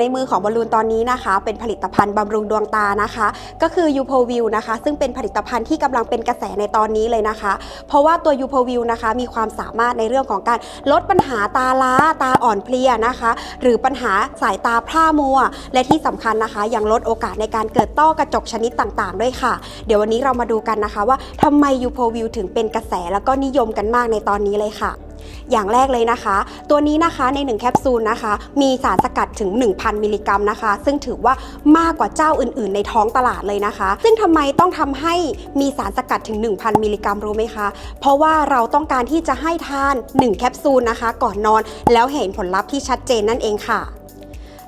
ในมือของบอลลูนตอนนี้นะคะ เป็นผลิตภัณฑ์บำรุงดวงตานะคะ ก็คือ u p o v i w นะคะ ซึ่งเป็นผลิตภัณฑ์ที่กำลังเป็นกระแสในตอนนี้เลยนะคะ เพราะว่าตัว u p o v i w นะคะ มีความสามารถในเรื่องของการลดปัญหาตาล้าตาอ่อนเพลียนะคะ หรือปัญหาสายตาพร่ามัว และที่สำคัญนะคะ ยังลดโอกาสในการเกิดต้อกระจกชนิดต่างๆ ด้วยค่ะ เดี๋ยววันนี้เรามาดูกันนะคะว่าทำไม u p o v i w ถึงเป็นกระแสแล้วก็นิยมกันมากในตอนนี้เลยค่ะ อย่างแรกเลยนะคะ ตัวนี้นะคะใน 1 แคปซูลนะคะ มีสารสกัดถึง 1,000 มิลลิกรัมนะคะ ซึ่งถือว่ามากกว่าเจ้าอื่น ๆ ในท้องตลาดเลยนะคะ ซึ่งทำไมต้องทำให้มีสารสกัดถึง 1,000 มิลลิกรัมรู้ไหมคะ เพราะว่าเราต้องการที่จะให้ทาน 1 แคปซูลนะคะ ก่อนนอน แล้วเห็นผลลัพธ์ที่ชัดเจนนั่นเองค่ะ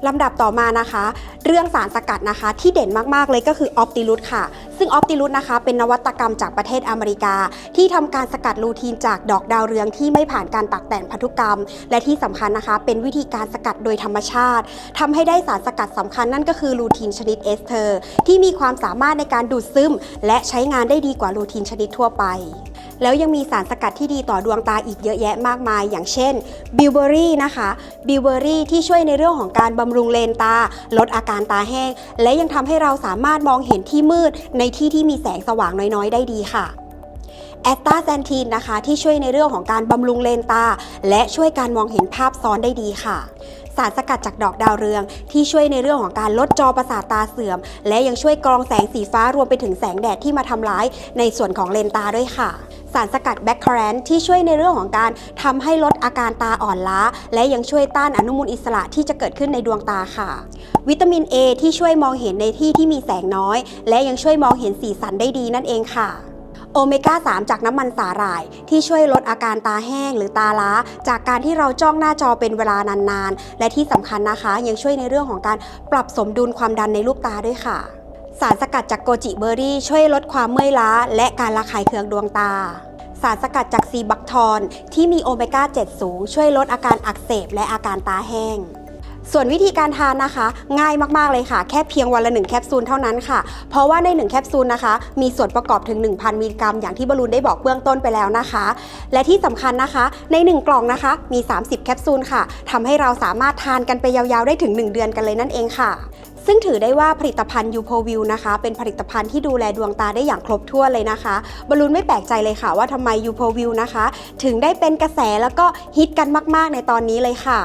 ลำดับต่อมานะคะ เรื่องสารสกัดนะคะ ที่เด่นมากๆเลยก็คือออปติลุสค่ะ ซึ่งออปติลุสนะคะ เป็นนวัตกรรมจากประเทศอเมริกา ที่ทำการสกัดลูทีนจากดอกดาวเรืองที่ไม่ผ่านการตัดแต่งพันธุกรรม และที่สำคัญนะคะ เป็นวิธีการสกัดโดยธรรมชาติทำให้ได้สารสกัดสำคัญนั่นก็คือลูทีนชนิดเอสเทอร์ที่มีความสามารถในการดูดซึม และใช้งานได้ดีกว่าลูทีนชนิดทั่วไป แล้วยังมีสารสกัดที่ดีต่อดวงตาอีกเยอะแยะมากมาย อย่างเช่นบิวเบอรี่นะคะบิวเบอรี่ที่ช่วยในเรื่องของการบำรุงเลนตา ลดอาการตาแห้ง และยังทำให้เราสามารถมองเห็นที่มืด ในที่ที่มีแสงสว่างน้อยๆ ได้ดีค่ะแอสตาแซนทีนนะคะที่ช่วยในเรื่องของการบำรุงเลนตา และช่วยการมองเห็นภาพซ้อนได้ดีค่ะ สารสกัดจากดอกดาวเรือง ที่ช่วยในเรื่องของการลดจอประสาทตาเสื่อม และยังช่วยกรองแสงสีฟ้ารวมไปถึงแสงแดดที่มาทำร้ายในส่วนของเลนตาด้วยค่ะ สารสกัดแบคคาแรนที่ช่วยในเรื่องของการทำให้ลดอาการตาอ่อนล้า และยังช่วยต้านอนุมูลอิสระที่จะเกิดขึ้นในดวงตาค่ะ วิตามิน A ที่ช่วยมองเห็นในที่ที่มีแสงน้อย และยังช่วยมองเห็นสีสันได้ดีนั่นเองค่ะโอเมก้า 3 จากน้ำมันสาหร่าย ที่ช่วยลดอาการตาแห้งหรือตาล้า จากการที่เราจ้องหน้าจอเป็นเวลานานๆ และที่สำคัญนะคะ ยังช่วยในเรื่องของการปรับสมดุลความดันในลูกตาด้วยค่ะ สารสกัดจากโกจิเบอร์รี่ช่วยลดความเมื่อยล้า และการระคายเคืองดวงตา สารสกัดจากซีบักทอนที่มีโอเมก้า 7 สูง ช่วยลดอาการอักเสบและอาการตาแห้ง ส่วนวิธีการทานนะคะ ง่ายมากๆเลยค่ะ แค่เพียงวันละ 1 แคปซูลเท่านั้นค่ะ เพราะว่าใน 1 แคปซูลนะคะ มีส่วนประกอบถึง 1,000 มิลลิกรัม อย่างที่บอลลูนได้บอกเบื้องต้นไปแล้วนะคะ และที่สำคัญนะคะ ใน 1 กล่องนะคะ มี 30 แคปซูลค่ะทำให้เราสามารถทานกันไปยาวๆได้ถึง 1 เดือนกันเลยนั่นเองค่ะซึ่งถือได้ว่าผลิตภัณฑ์ยูโพวิวนะคะ เป็นผลิตภัณฑ์ที่ดูแลดวงตาได้อย่างครบถ้วนเลยนะคะบอลลูนไม่แปลกใจเลยค่ะว่าทำไมยูโพวิวนะคะ ถึงได้เป็นกระแสแล้วก็ฮิตกันมาก ๆ ในตอนนี้เลยค่ะ